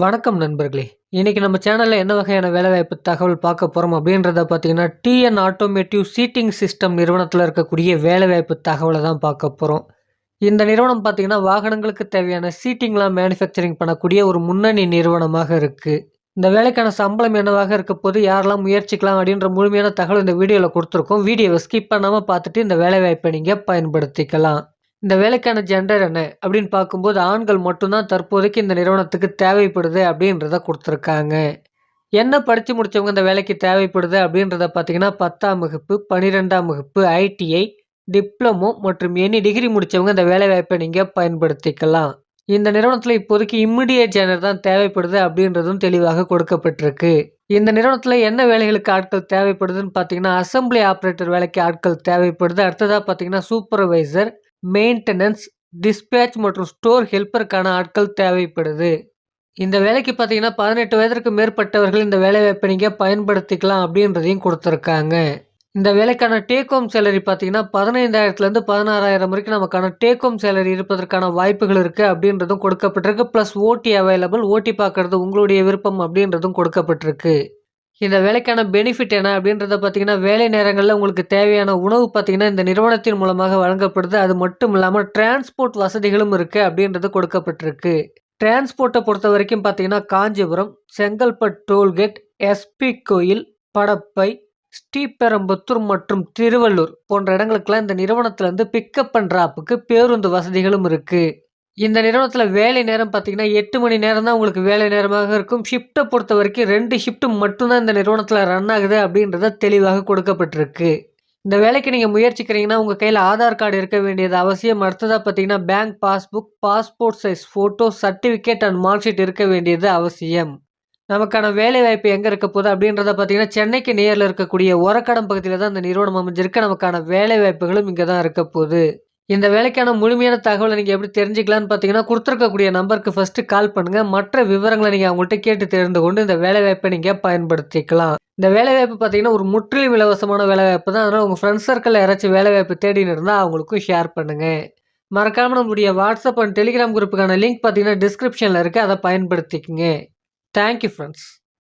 வணக்கம் நண்பர்களே. இன்றைக்கி நம்ம சேனலில் என்ன வகையான வேலைவாய்ப்பு தகவல் பார்க்க போகிறோம் அப்படின்றத பார்த்தீங்கன்னா டிஎன் ஆட்டோமேட்டிவ் சீட்டிங் சிஸ்டம் நிறுவனத்தில் இருக்கக்கூடிய வேலைவாய்ப்பு தகவலை தான் பார்க்க போகிறோம் இந்த நிறுவனம் பார்த்தீங்கன்னா வாகனங்களுக்கு தேவையான சீட்டிங்லாம் மேனுஃபேக்சரிங் பண்ணக்கூடிய ஒரு முன்னணி நிறுவனமாக இருக்குது இந்த வேலைக்கான சம்பளம் என்னவாக இருக்க போது யாரெல்லாம் முயற்சிக்கலாம் அப்படின்ற முழுமையான தகவல் இந்த வீடியோவில் கொடுத்துருக்கோம். வீடியோவை ஸ்கிப் பண்ணாமல் பார்த்துட்டு இந்த வேலைவாய்ப்பை நீங்கள் பயன்படுத்திக்கலாம். இந்த வேலைக்கான ஜெண்டர் என்ன அப்படின்னு பார்க்கும்போது ஆண்கள் மட்டும்தான் தற்போதைக்கு இந்த நிறுவனத்துக்கு தேவைப்படுது அப்படின்றத கொடுத்துருக்காங்க. என்ன படித்து முடித்தவங்க இந்த வேலைக்கு தேவைப்படுது அப்படின்றத பார்த்தீங்கன்னா பத்தாம் வகுப்பு பன்னிரெண்டாம் வகுப்பு ஐடிஐ டிப்ளமோ மற்றும் எனி டிகிரி முடித்தவங்க இந்த வேலைவாய்ப்பை நீங்கள் பயன்படுத்திக்கலாம். இந்த நிறுவனத்தில் இப்போதைக்கு இம்மிடியேட் ஜேனர் தான் தேவைப்படுது அப்படின்றதும் தெளிவாக கொடுக்கப்பட்டிருக்கு. இந்த நிறுவனத்தில் என்ன வேலைகளுக்கு ஆட்கள் தேவைப்படுதுன்னு பார்த்தீங்கன்னா அசம்பிளி ஆப்ரேட்டர் வேலைக்கு ஆட்கள் தேவைப்படுது. அடுத்ததாக பார்த்தீங்கன்னா சூப்பர்வைசர் மெயின்டெனன்ஸ் டிஸ்பேச் மற்றும் ஸ்டோர் ஹெல்ப்பருக்கான ஆட்கள் தேவைப்படுது. இந்த வேலைக்கு பார்த்தீங்கன்னா பதினெட்டு வயதிற்கு மேற்பட்டவர்கள் இந்த வேலைவாய்ப்பை நீங்கள் பயன்படுத்திக்கலாம் அப்படின்றதையும் கொடுத்துருக்காங்க. இந்த வேலைக்கான டேக் ஹோம் சேலரி பார்த்தீங்கன்னா பதினைந்தாயிரத்துலேருந்து பதினாறாயிரம் வரைக்கும் நமக்கான டேக் ஹோம் சேலரி இருப்பதற்கான வாய்ப்புகள் இருக்குது அப்படின்றதும் கொடுக்கப்பட்டிருக்கு. ப்ளஸ் ஓடி அவைலபிள் ஓட்டி பார்க்குறது உங்களுடைய விருப்பம் அப்படின்றதும் கொடுக்கப்பட்டிருக்கு. இந்த வேலைக்கான பெனிஃபிட் என்ன அப்படின்றத பார்த்தீங்கன்னா வேலை நேரங்களில் உங்களுக்கு தேவையான உணவு பார்த்தீங்கன்னா இந்த நிறுவனத்தின் மூலமாக வழங்கப்படுது. அது மட்டும் இல்லாமல் டிரான்ஸ்போர்ட் வசதிகளும் இருக்குது அப்படின்றது கொடுக்கப்பட்டிருக்கு. டிரான்ஸ்போர்ட்டை பொறுத்த வரைக்கும் பார்த்தீங்கன்னா காஞ்சிபுரம் செங்கல்பட் டோல்கேட் எஸ்பி கோயில் படப்பை ஸ்ரீபெரம்புத்தூர் மற்றும் திருவள்ளூர் போன்ற இடங்களுக்கெல்லாம் இந்த நிறுவனத்தில் பிக்கப் அண்ட் ட்ராப்புக்கு பேருந்து வசதிகளும் இருக்குது இந்த நிறுவனத்தில் வேலை நேரம் பார்த்தீங்கன்னா எட்டு மணி நேரம் தான் உங்களுக்கு வேலை நேரமாக இருக்கும். ஷிஃப்ட்டை பொறுத்த வரைக்கும் ரெண்டு ஷிஃப்ட்டு மட்டும்தான் இந்த நிறுவனத்தில் ரன் ஆகுது அப்படின்றத தெளிவாக கொடுக்கப்பட்டிருக்கு. இந்த வேலைக்கு நீங்கள் முயற்சிக்கிறீங்கன்னா உங்கள் கையில் ஆதார் கார்டு இருக்க வேண்டியது அவசியம். அடுத்ததாக பார்த்தீங்கன்னா bank passbook passport size photo certificate and mark sheet இருக்க வேண்டியது அவசியம். நமக்கான வேலை வாய்ப்பு எங்கே இருக்க போகுது அப்படின்றத பார்த்தீங்கன்னா சென்னைக்கு நேரில் இருக்கக்கூடிய உரக்கடம் பகுதியில் தான் இந்த நிறுவனம் அமைஞ்சிருக்கு. நமக்கான வேலை வாய்ப்புகளும் இங்கே தான் இருக்க போகுது. இந்த வேலைக்கான முழுமையான தகவலை நீங்கள் எப்படி தெரிஞ்சுக்கலான்னு பார்த்தீங்கன்னா கொடுத்துருக்கக்கூடிய நம்பருக்கு ஃபஸ்ட்டு கால் பண்ணுங்கள் மற்ற விவரங்களை நீங்கள் அவங்கள்ட்ட கேட்டு தெரிந்து கொண்டு இந்த வேலைவாய்ப்பை நீங்கள் பயன்படுத்திக்கலாம். இந்த வேலைவாய்ப்பு பார்த்தீங்கன்னா ஒரு முற்றிலும் இலவசமான வேலைவாய்ப்பு தான். அதனால் உங்கள் ஃப்ரெண்ட்ஸ் சர்க்கிளில் யாராச்சும் வேலைவாய்ப்பு தேடின்னு இருந்தால் அவங்களுக்கும் ஷேர் பண்ணுங்கள் மறக்காமல் நம்முடைய வாட்ஸ்அப் அண்ட் டெலிகிராம் குரூப்புக்கான லிங்க் பார்த்தீங்கன்னா டிஸ்கிரிப்ஷனில் இருக்குது அதை பயன்படுத்திக்கங்க. Thank you friends